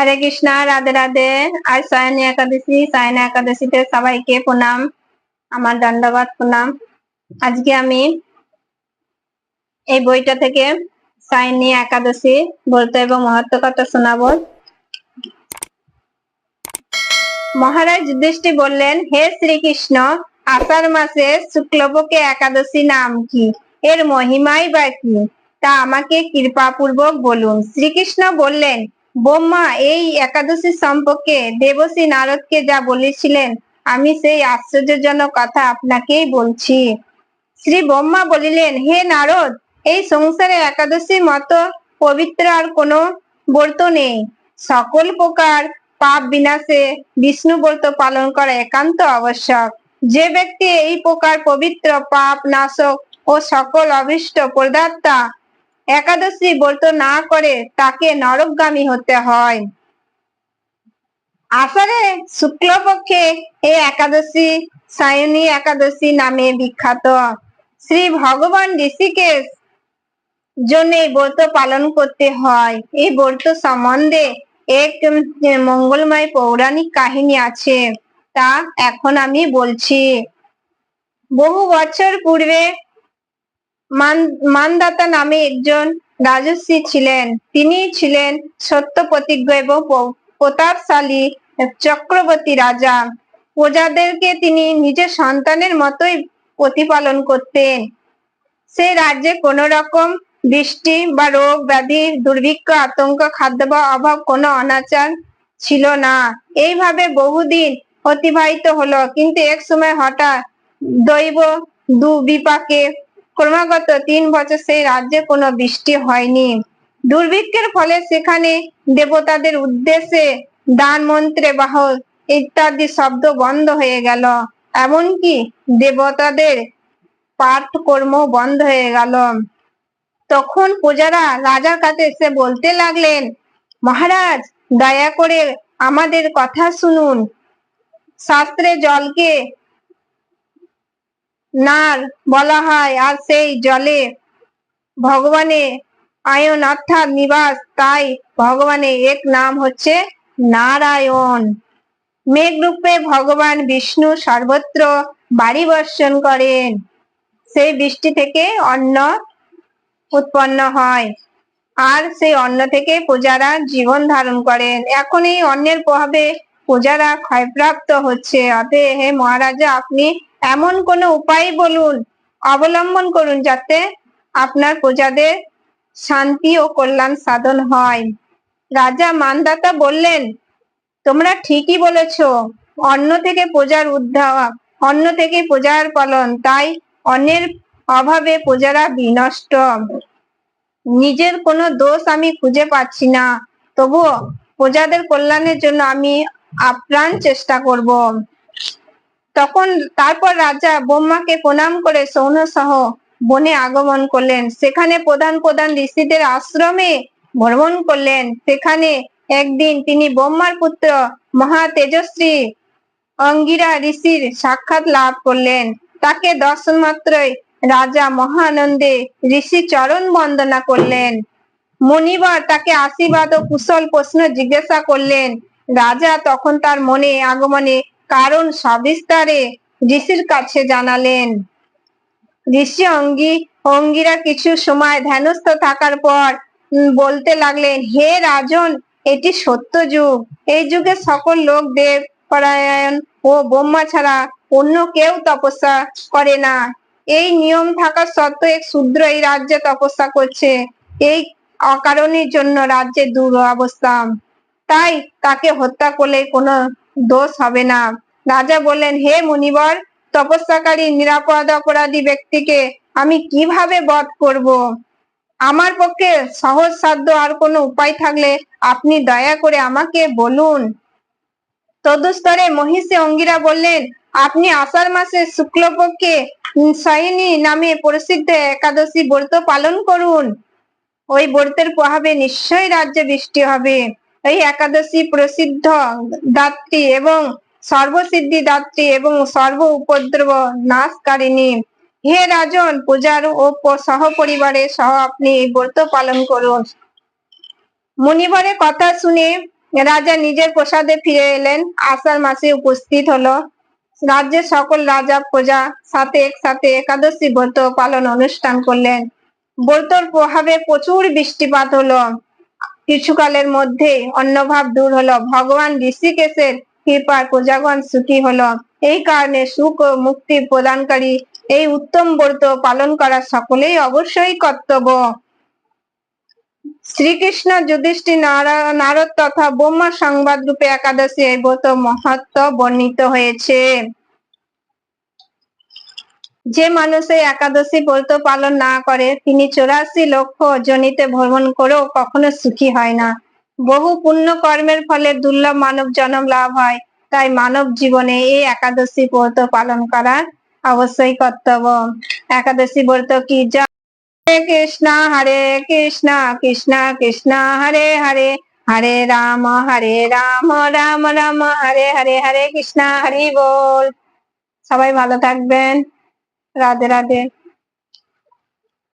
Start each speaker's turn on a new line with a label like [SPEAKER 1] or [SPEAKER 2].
[SPEAKER 1] হরে কৃষ্ণ রাধে রাধে আজ সায়নী একাদশী সায়না একাদশীতে সবাইকে প্রণাম আমার দণ্ডবাদ প্রণাম আজকে আমি এই বইটা থেকে সায়নী একাদশী বলতে এবং মহত্ব কথা শোনাব মহারাজ যুধিষ্ঠি বললেন হে শ্রীকৃষ্ণ আষাঢ় মাসে শুক্লপক্ষে একাদশী নাম কি এর মহিমাই বা কি তা আমাকে কৃপাপূর্বক বলুন শ্রীকৃষ্ণ বললেন বোম্মা এই একাদশী সম্পর্কে দেবশ্রী নারদকে যা বলেছিলেন আমি সেই আশ্চর্যজনক কথা আপনাকেই বলছি শ্রী ব্রহ্মা বলিলেন হে নারদ এই সংসারে একাদশীর মতো পবিত্র আর কোনো ব্রত নেই সকল প্রকার পাপ বিনাশে বিষ্ণু ব্রত পালন করা একান্ত আবশ্যক যে ব্যক্তি এই প্রকার পবিত্র পাপ নাশক ও সকল অভিষ্ট প্রদাতা একাদশী ব্রত না করে তাকে নরকগামী হতে হয় আষাঢ়ে শুক্লপক্ষে এই একাদশী সায়নী একাদশী নামে বিখ্যাত শ্রী ভগবান ঋষিকেশ জন্য এই ব্রত পালন করতে হয় এই ব্রত সম্বন্ধে এক মঙ্গলময় পৌরাণিক কাহিনী আছে তা এখন আমি বলছি বহু বছর পূর্বে মানদাতা নামে একজন রাজস্বী ছিলেন তিনি ছিলেন সত্য প্রতিজ্ঞ এবং প্রতাপশালী চক্রবর্তী রাজা প্রজাদেরকে তিনি নিজের সন্তানের মতোই প্রতিপালন করতেন সে রাজ্যে কোনো রকম বৃষ্টি বা রোগ ব্যাধি দুর্ভিক্ষ আতঙ্ক খাদ্য বা অভাব কোনো অনাচার ছিল না এইভাবে বহুদিন অতিবাহিত হলো কিন্তু এক সময় হঠাৎ দৈব বিপাকে ক্রমাগত তিন বছর সেই রাজ্যে কোনো বৃষ্টি হয়নি দুর্ভিক্ষের ফলে সেখানে দেবতাদের উদ্দেশ্যে দান মন্ত্রে বাহ ইত্যাদি শব্দ বন্ধ হয়ে গেল এমনকি দেবতাদের পাঠ কর্ম বন্ধ হয়ে গেল তখন প্রজারা রাজার কাছে এসে বলতে লাগলেন মহারাজ দয়া করে আমাদের কথা শুনুন শাস্ত্রে জলকে নার বলা হয় আর সেই জলে ভগবানে আয়ন অর্থাৎ নিবাস তাই ভগবানের এক নাম হচ্ছে নারায়ণ মেঘ রূপে ভগবান বিষ্ণু সর্বত্র বাড়ি বর্ষণ করেন সেই বৃষ্টি থেকে অন্ন উৎপন্ন হয় আর সেই অন্ন থেকে প্রজারা জীবন ধারণ করেন এখন এই অন্নের প্রভাবে প্রজারা ক্ষয়প্রাপ্ত হচ্ছে অতএব হে মহারাজা আপনি এমন কোন উপায় বলুন অবলম্বন করুন যাতে আপনার প্রজাদের শান্তি ও কল্যাণ সাধন হয় রাজা মানদাতা বললেন তোমরা ঠিকই বলেছ অন্য থেকে প্রজার উদ্ধার অন্য থেকে প্রজার পালন তাই অন্যের অভাবে প্রজারা বিনষ্ট নিজের কোনো দোষ আমি খুঁজে পাচ্ছি না তবুও প্রজাদের কল্যাণের জন্য আমি আপ্রাণ চেষ্টা করব তখন তারপর রাজা ব্রহ্মাকে প্রণাম করে সৌন সহ বনে আগমন করলেন সেখানে প্রধান প্রধান ঋষিদের আশ্রমে ভ্রমণ করলেন সেখানে একদিন তিনি ব্রহ্মার পুত্র মহা তেজস্বী অঙ্গিরা ঋষির সাক্ষাৎ লাভ করলেন তাকে দর্শন মাত্রই রাজা মহানন্দে ঋষি চরণ বন্দনা করলেন মনিবার তাকে আশীর্বাদ ও কুশল প্রশ্ন জিজ্ঞাসা করলেন রাজা তখন তার মনে আগমনে কারণ সবিস্তারে ঋষির কাছে জানালেন ঋষি অঙ্গি অঙ্গিরা কিছু সময় ধ্যানস্থ থাকার পর বলতে লাগলেন হে রাজন এটি সত্য যুগ এই যুগে সকল লোক দেব পরায়ণ ও ব্রহ্মা ছাড়া অন্য কেউ তপস্যা করে না এই নিয়ম থাকা সত্ত্বেও এক শূদ্র এই রাজ্যে তপস্যা করছে এই অকারণের জন্য রাজ্যে দুরবস্থা তাই তাকে হত্যা করলে কোনো দোষ হবে না রাজা বললেন হে মুনিবর তপস্যাকারী নিরাপদ অপরাধী ব্যক্তিকে আমি কিভাবে বধ করব আমার পক্ষে সহজ সাধ্য আর কোনো উপায় থাকলে আপনি দয়া করে আমাকে বলুন তদুস্তরে মহিষে অঙ্গিরা বললেন আপনি আষাঢ় মাসে শুক্লপক্ষে সায়নী নামে প্রসিদ্ধ একাদশী ব্রত পালন করুন ওই ব্রতের প্রভাবে নিশ্চয়ই রাজ্যে বৃষ্টি হবে এই একাদশী প্রসিদ্ধ দাত্রী এবং সর্বসিদ্ধি দাত্রী এবং সর্ব উপদ্রব নাশকারিণী হে রাজন পূজার ও সহপরিবারে সহ আপনি এই ব্রত পালন করুন মুনিবরের কথা শুনে রাজা নিজের প্রসাদে ফিরে এলেন আষাঢ় মাসে উপস্থিত হলো রাজ্যের সকল রাজা প্রজা সাথে একসাথে একাদশী ব্রত পালন অনুষ্ঠান করলেন ব্রতর প্রভাবে প্রচুর বৃষ্টিপাত হলো কিছুকালের মধ্যেই অন্নভাব দূর হলো ভগবান ঋষিকেশের কৃপায় প্রজাগণ সুখী হলো এই কারণে সুখ ও মুক্তি প্রদানকারী এই উত্তম ব্রত পালন করা সকলেই অবশ্যই কর্তব্য শ্রীকৃষ্ণ যুধিষ্ঠি নারদ তথা ব্রহ্মা সংবাদ রূপে একাদশী এই ব্রত মহাত্ম বর্ণিত হয়েছে যে মানুষে একাদশী ব্রত পালন না করে তিনি চৌরাশি লক্ষ জনিতে ভ্রমণ করেও কখনো সুখী হয় না বহু পুণ্য কর্মের ফলে দুর্লভ মানব জনম লাভ হয় তাই মানব জীবনে এই একাদশী ব্রত পালন করা অবশ্যই কর্তব্য একাদশী ব্রত কি হরে কৃষ্ণ হরে কৃষ্ণ কৃষ্ণ কৃষ্ণ হরে হরে হরে রাম হরে রাম রাম রাম হরে হরে হরে কৃষ্ণ হরি বল সবাই ভালো থাকবেন রাধে রাধে